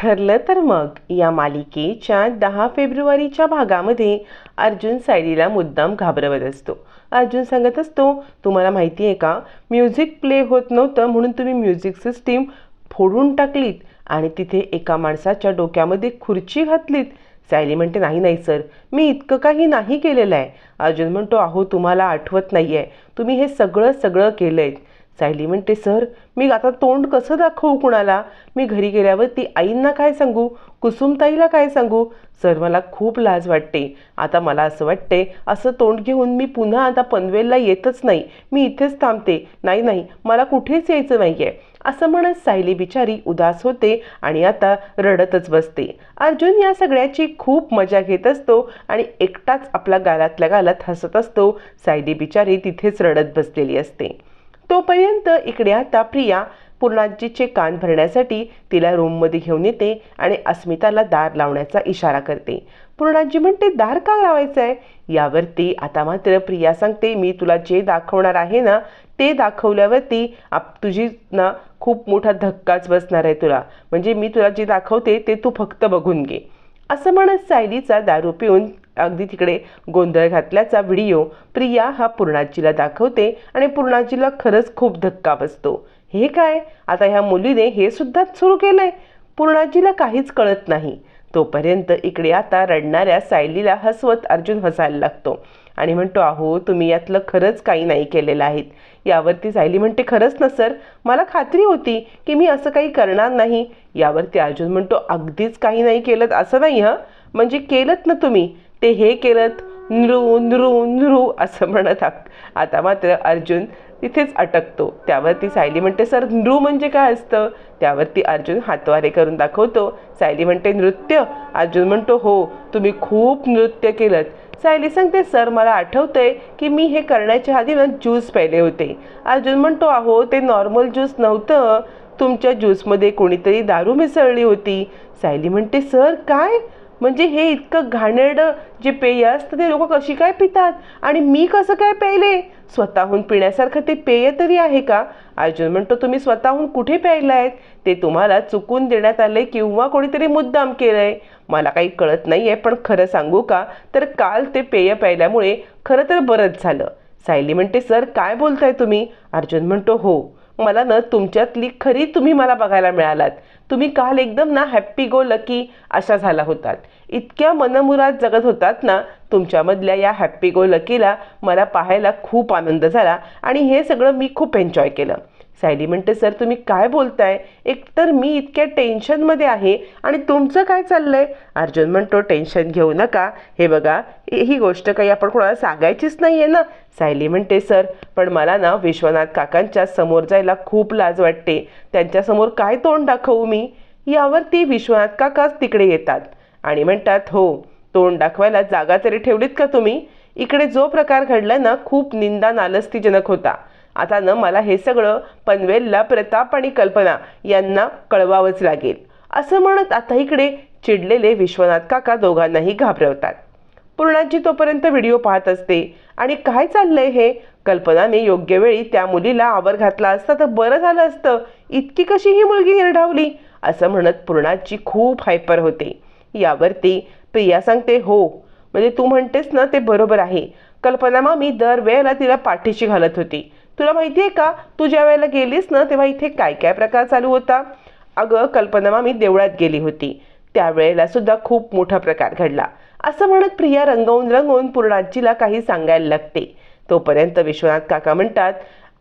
ठरलं तर मग या मालिकेच्या दहा फेब्रुवारीच्या भागामध्ये अर्जुन सायलीला मुद्दाम घाबरवत असतो. अर्जुन सांगत असतो तुम्हाला माहिती आहे का? म्युझिक प्ले होत नव्हतं म्हणून तुम्ही म्युझिक सिस्टीम फोडून टाकलीत आणि तिथे एका माणसाच्या डोक्यामध्ये खुर्ची घातलीत. सायली म्हणते नाही नाही सर. मी इतकं काही नाही केलेलं आहे. अर्जुन म्हणतो अहो तुम्हाला आठवत नाही आहे तुम्ही हे सगळं सगळं केलं आहे सायली म्हणते सर मी आता तोंड कसं दाखवू कुणाला? मी घरी गेल्यावर ती आईंना काय सांगू? कुसुमताईला काय सांगू? सर मला खूप लाज वाटते. आता मला असं वाटते असं तोंड घेऊन मी पुन्हा आता पनवेलला येतच नाही. मी इथेच थांबते. नाही नाही मला कुठेच यायचं नाही आहे असं म्हणत सायली बिचारी उदास होते आणि आता रडतच बसते. अर्जुन या सगळ्याची खूप मजा घेत असतो आणि एकटाच आपला गालातल्या गालात हसत असतो. सायली बिचारी तिथेच रडत बसलेली असते. तोपर्यंत इकडे आता प्रिया पूर्णाजीचे कान भरण्यासाठी तिला रूममध्ये घेऊन येते आणि अस्मिताला दार लावण्याचा इशारा करते. पूर्णाजी म्हणते दार का लावायचं आहे यावरती आता मात्र प्रिया सांगते मी तुला जे दाखवणार आहे ना ते दाखवल्यावरती आप तुझी ना खूप मोठा धक्काच बसणार आहे तुला. म्हणजे मी तुला जे दाखवते ते तू फक्त बघून घे. असं म्हणत सायलीचा दारू पिऊन अगदी तिकडे गोंधळ घातल्याचा व्हिडिओ प्रिया हा पूर्णाजीला दाखवते आणि पूर्णाजीला खरंच खूप धक्का बसतो. हे काय? आता ह्या मुलीने हे सुद्धा सुरू केलंय? पूर्णाजीला काहीच कळत नाही. तोपर्यंत इकडे आता रडणाऱ्या सायलीला हसवत अर्जुन हसायला लागतो आणि म्हणतो अहो तुम्ही यातलं खरंच काही नाही केलेलं आहेत यावरती सायली म्हणते खरंच ना सर मला खात्री होती की मी असं काही करणार नाही. यावरती अर्जुन म्हणतो अगदीच काही नाही केलं असं नाही हं? म्हणजे केलंत ना तुम्ही. ते हे केलं नृ नृ नृ असं म्हणत आ- आता मात्र अर्जुन तिथेच अटकतो. त्यावरती सायली म्हणते सर नृ म्हणजे काय असतं? त्यावरती अर्जुन हातवारे करून दाखवतो. सायली म्हणते नृत्य. अर्जुन म्हणतो हो तुम्ही खूप नृत्य केलं सायली सांगते सर मला आठवतंय की मी हे करण्याच्या आधी ना ज्यूस प्यायले होते. अर्जुन म्हणतो अहो ते नॉर्मल ज्यूस नव्हतं. तुमच्या ज्यूसमध्ये कोणीतरी दारू मिसळली होती. सायली म्हणते सर काय? म्हणजे हे इतकं घाणेरडं जे पेय असतं ते लोक कशी काय पितात? आणि मी कसं काय प्यायले? स्वतःहून पिण्यासारखं ते पेय तरी आहे का? अर्जुन म्हणतो तुम्ही स्वतःहून कुठे प्यायला आहेत ते तुम्हाला चुकून देण्यात आले किंवा कोणीतरी मुद्दाम केलंय. मला काही कळत नाही आहे पण खरं सांगू का? तर काल ते पेय प्यायल्यामुळे खरं तर बरंच झालं. सायली म्हणते सर काय बोलताय तुम्ही? अर्जुन म्हणतो हो मला ना तुमच्यातली खरी तुम्ही मला बघायला मिळालात. तुम्ही काल एकदम ना हॅप्पी गो लकी अशा झाला होतात. इतक्या मनमुराद जगत होतात ना तुमच्यामधल्या या हॅप्पी गो लकीला मला पाहायला खूप आनंद झाला आणि हे सगळं मी खूप एन्जॉय केलं. सायली म्हणते सर तुम्ही काय बोलताय? एकतर मी इतक्या टेन्शनमध्ये आहे आणि तुमचं काय चाललंय? अर्जुन म्हणतो टेन्शन घेऊ नका. हे बघा ही ही गोष्ट काही आपण कोणाला सांगायचीच नाही आहे ना. सायली म्हणते सर पण मला ना विश्वनाथ काकांच्या समोर जायला खूप लाज वाटते. त्यांच्यासमोर काय तोंड दाखवू मी? यावरती विश्वनाथ काकाच तिकडे येतात आणि म्हणतात हो तोंड दाखवायला जागा तरी ठेवलीत का तुम्ही? इकडे जो प्रकार घडला ना खूप निंदा नालस्तीजनक होता. आता ना मला हे सगळं पनवेलला प्रताप आणि कल्पना यांना कळवावंच लागेल. असं म्हणत आता इकडे चिडलेले विश्वनाथ काका दोघांनाही घाबरवतात. पूर्णाजी तोपर्यंत व्हिडिओ पाहत असते. आणि काय चाललंय हे? कल्पनाने योग्य वेळी त्या मुलीला आवर घातला असता तर बरं झालं असतं. इतकी कशी ही मुलगी हिरडावली असं म्हणत पूर्णाची खूप हायपर होते. यावरती प्रिया सांगते हो म्हणजे तू म्हणतेस ना ते बरोबर आहे. कल्पना मामी दर वेळेला तिला पाठीशी घालत होती. तुला माहिती आहे का? तू ज्या वेळेला गेलीस ना तेव्हा इथे काय काय प्रकार चालू होता? अगं कल्पना मामी देवळात गेली होती. त्यावेळेला सुद्धा खूप मोठा प्रकार घडला. असं म्हणत प्रिया रंगवून रंगवून पूर्णाजीला काही सांगायला लागते. तोपर्यंत विश्वनाथ काका म्हणतात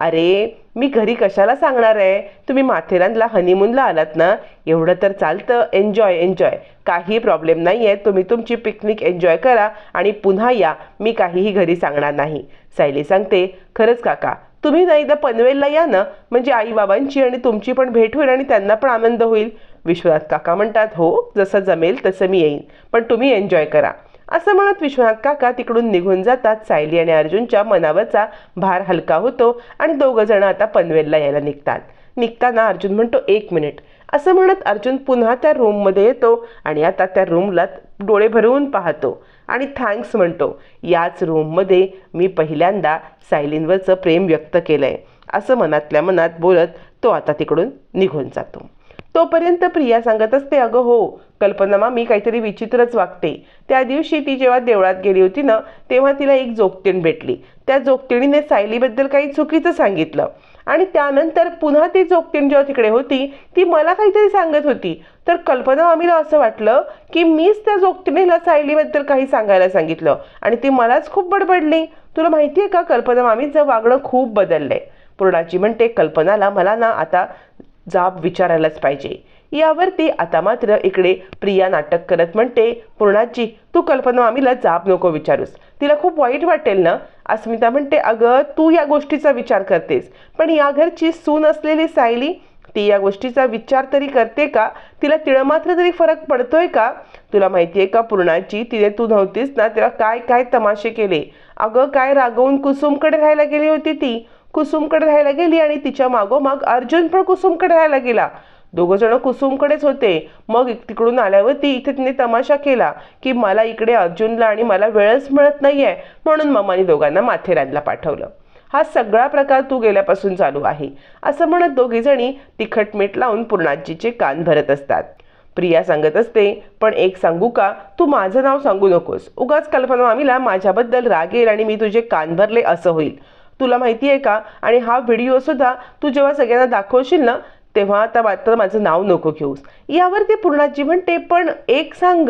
अरे मी घरी कशाला सांगणार आहे? तुम्ही माथेरानला हनीमूनला आलात ना? एवढं तर चालतं. एन्जॉय एन्जॉय काही प्रॉब्लेम नाही आहे तुम्ही तुमची पिकनिक एन्जॉय करा आणि पुन्हा या. मी काहीही घरी सांगणार नाही. सायली सांगते खरंच काका तुम्ही ना एकदा पनवेलला या ना म्हणजे आईबाबांची आणि तुमची पण भेट होईल आणि त्यांना पण आनंद होईल. विश्वनाथ काका म्हणतात हो जसं जमेल तसं मी येईन पण तुम्ही एन्जॉय करा. असं म्हणत विश्वनाथ काका तिकडून निघून जातात. सायली आणि अर्जुनच्या मनावरचा भार हलका होतो आणि दोघं जण आता पनवेलला यायला निघतात. निघताना अर्जुन म्हणतो एक मिनिट. असं म्हणत अर्जुन पुन्हा त्या रूममध्ये येतो आणि आता त्या रूमला डोळे भरवून पाहतो. आणि थँक्स म्हणतो. याच रूममध्ये मी पहिल्यांदा सायलींवरचं प्रेम व्यक्त केलं आहे असं मनातल्या मनात बोलत तो आता तिकडून निघून जातो. तोपर्यंत प्रिया सांगत असते अगं हो कल्पना मामी काहीतरी विचित्रच वागते. त्या दिवशी ती जेव्हा देवळात गेली होती ना तेव्हा तिला एक जोगतीण भेटली. त्या जोगतिणीने सायलीबद्दल काही चुकीचं सांगितलं. आणि त्यानंतर पुन्हा ती जोगतीण जेव्हा तिकडे होती ती मला काहीतरी सांगत होती. तर कल्पना मामीला असं वाटलं की मीच त्या जोगतिणीला सायलीबद्दल काही सांगायला सांगितलं आणि ती मलाच खूप बडबडली. तुला माहिती आहे का कल्पना मामीचं वागणं खूप बदललंय. पूर्णाची म्हणते कल्पनाला मला ना आता जाब विचारायलाच पाहिजे. यावरती आता मात्र इकडे प्रिया नाटक करत म्हणते पूर्णाजी तू कल्पना मामीला जाब नको विचारूस. तिला खूप वाईट वाटेल ना? अस्मिता म्हणते अगं तू या गोष्टीचा विचार करतेस पण या घरची सून असलेली सायली ती या गोष्टीचा विचार तरी करते का? तिला तिळमात्र तरी फरक पडतोय का? तुला माहिती आहे का पूर्णाची तिने तू नव्हतीस ना तेव्हा काय काय तमाशे केले? अगं काय रागवून कुसुमकडे राहायला गेली होती ती? कुसुमकडे राहायला गेली आणि तिच्या मागोमाग अर्जुन पण कुसुमकडे राहायला गेला. दोघंजण कुसुमकडेच होते. मग तिकडून आल्यावरती इथे तिने तमाशा केला की मला इकडे अर्जुनला आणि मला वेळच मिळत नाही आहे म्हणून मम्मानी दोघांना माथेरानला पाठवलं. हा सगळा प्रकार तू गेल्यापासून चालू आहे. असं म्हणत दोघीजणी तिखट मीठ लावून पूर्णाजीचे कान भरत असतात. प्रिया सांगत असते पण एक सांगू का? तू माझं नाव सांगू नकोस. उगाच कल्पना मामीला माझ्याबद्दल राग येईल आणि मी तुझे कान भरले असं होईल. तुला माहिती आहे का? आणि हा व्हिडिओ सुद्धा तू जेव्हा सगळ्यांना दाखवशील ना तेव्हा आता मात्र माझं नाव नको घेऊस. यावर ते पूर्णाजी म्हणते पण एक सांग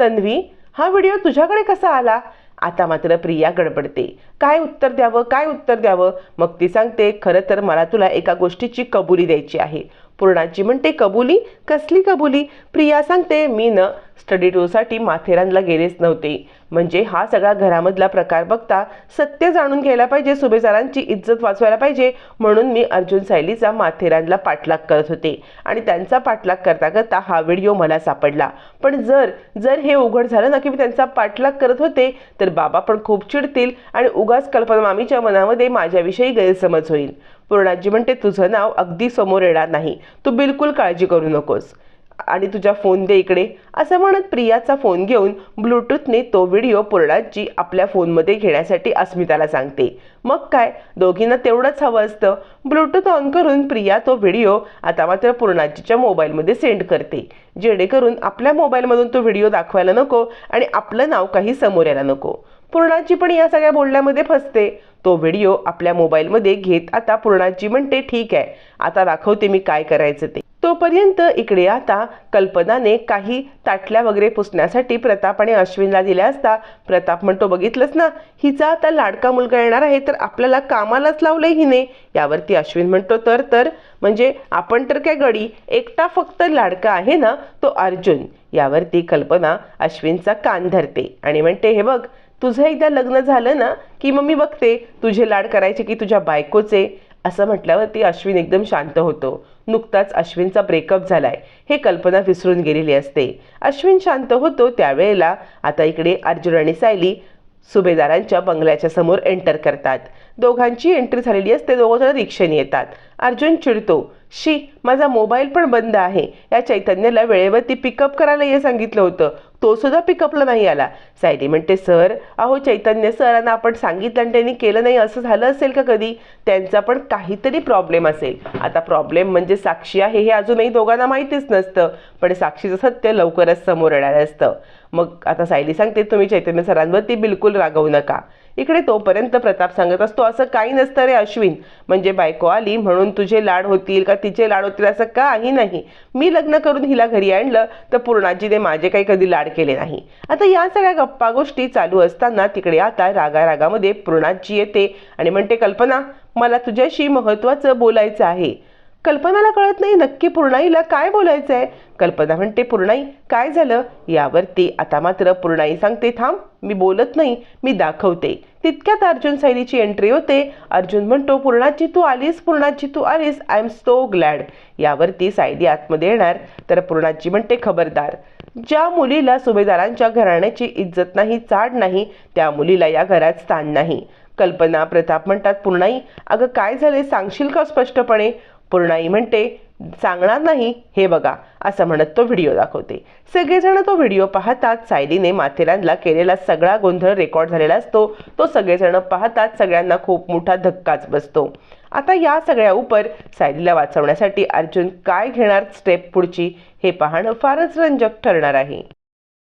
तन्वी हा व्हिडिओ तुझ्याकडे कसा आला? आता मात्र प्रिया गडबडते. काय उत्तर द्यावं? काय उत्तर द्यावं? मग ती सांगते खरं तर मला तुला एका गोष्टीची कबुली द्यायची आहे. पूर्णाजी म्हणते कबुली कसली कबुली? प्रिया सांगते मी न स्टडी टूरसाठी माथेरानला गेलेच नव्हते. म्हणजे हा सगळा घरामधला प्रकार बघता सत्य जाणून घ्यायला पाहिजे सुभेदारांची इज्जत वाचवायला पाहिजे म्हणून मी अर्जुन सायलीचा माथेरानला पाठलाग करत होते. आणि त्यांचा पाठलाग करता करता हा व्हिडिओ मला सापडला. पण जर जर हे उघड झालं ना की मी त्यांचा पाठलाग करत होते तर बाबा पण खूप चिडतील आणि उगाच कल्पना मामीच्या मनामध्ये माझ्याविषयी गैरसमज होईल. पूर्णाजी म्हणते तुझं नाव अगदी समोर येणार नाही. तू बिलकुल काळजी करू नकोस. आणि तुझा फोन दे इकडे. असं म्हणत प्रियाचा फोन घेऊन ब्लूटूथने तो व्हिडिओ पूर्णाजी आपल्या फोनमध्ये घेण्यासाठी अस्मिताला सांगते. मग काय? दोघींना तेवढंच हवं असतं. ब्लूटूथ ऑन करून प्रिया तो व्हिडिओ आता मात्र पूर्णाजीच्या मोबाईलमध्ये सेंड करते. जेणेकरून आपल्या मोबाईलमधून तो व्हिडिओ दाखवायला नको आणि आपलं नाव काही समोर यायला नको. पूर्णाची पण या सगळ्या बोलण्यामध्ये फसते. तो व्हिडिओ आपल्या मोबाईलमध्ये घेत आता पूर्णाची म्हणते ठीक आहे आता दाखवते मी काय करायचं ते. तोपर्यंत इकडे आता कल्पनाने काही ताटल्या वगैरे पुसण्यासाठी प्रताप आणि अश्विनला दिल्या असता प्रताप म्हणतो बघितलंच ना हिचा आता लाडका मुलगा येणार आहे तर आपल्याला कामालाच लावलंय हिने. यावरती अश्विन म्हणतो तर तर म्हणजे आपण तर काय गडी एकटा फक्त लाडका आहे ना तो अर्जुन. यावरती कल्पना अश्विनचा कान धरते आणि म्हणते हे बघ तुझं एकदा लग्न झालं ना की मग मी बघते तुझे लाड करायचे की तुझ्या बायकोचे? असं म्हटल्यावरती अश्विन एकदम शांत होतो. नुकताच अश्विनचा ब्रेकअप झालाय. हे कल्पना विसरून गेलेली असते. अश्विन शांत होतो त्यावेळेला. आता इकडे अर्जुन आणि सायली सुभेदारांच्या बंगल्याच्या समोर एंटर करतात. दोघांची एंट्री झालेली असते दोघं जण रिक्षेने येतात. अर्जुन चिडतो शी माझा मोबाईल पण बंद आहे. या चैतन्याला वेळेवरती पिकअप करायला हे सांगितलं होतं. तो सुद्धा पिकअपला नाही आला. सायली म्हणते सर अहो चैतन्य सरांना आपण सांगितलं आणि त्यांनी केलं नाही असं झालं असेल का कधी? त्यांचा पण काहीतरी प्रॉब्लेम असेल. आता प्रॉब्लेम म्हणजे साक्षी आहे हे अजूनही दोघांना माहितीच नसतं. पण साक्षीचं सत्य लवकरच समोर येणार असतं. मग आता सायली सांगते तुम्ही चैतन्य सरांवरती बिलकुल रागवू नका. इकडे तोपर्यंत प्रताप सांगत असतो असं काही नसतं रे अश्विन. म्हणजे बायको आली म्हणून तुझे लाड होतील का तिचे लाड होतील असं काही नाही. मी लग्न करून हिला घरी आणलं तर पूर्णाजीने माझे काही कधी लाड केले नाही. आता या सगळ्या गप्पा गोष्टी चालू असताना तिकडे आता रागा रागामध्ये पूर्णाजी येते आणि म्हणते कल्पना मला तुझ्याशी महत्त्वाचं बोलायचं आहे. कल्पनाला कळत नाही नक्की पूर्णाईला काय बोलायचं आहे कल्पना म्हणते पूर्णाई काय झालं? यावरती आता मात्र पूर्णाई सांगते थांब मी बोलत नाही मी दाखवते. तितक्यात अर्जुन सायलीची एंट्री होते. अर्जुन म्हणतो पूर्णाची तू आलीस पूर्णाची तू आलीस आय एम सो ग्लॅड यावरती सायली आतमध्ये येणार. तर पूर्णाची म्हणते खबरदार. ज्या मुलीला सुभेदारांच्या घराण्याची इज्जत नाही चाड नाही त्या मुलीला या घरात स्थान नाही. कल्पना प्रताप म्हणतात पूर्णाई अगं काय झाले सांगशील का स्पष्टपणे? पूर्णाई म्हणते सांगणार नाही हे बघा असं म्हणत तो व्हिडिओ दाखवते. सगळेजण तो व्हिडिओ पाहतात सायलीने माथेरानला केलेला सगळा गोंधळ रेकॉर्ड झालेला असतो. तो सगळेजण पाहतात सगळ्यांना खूप मोठा धक्काच बसतो. आता या सगळ्या उपर सायलीला वाचवण्यासाठी अर्जुन काय घेणार स्टेप पुढची हे पाहणं फारच रंजक ठरणार आहे.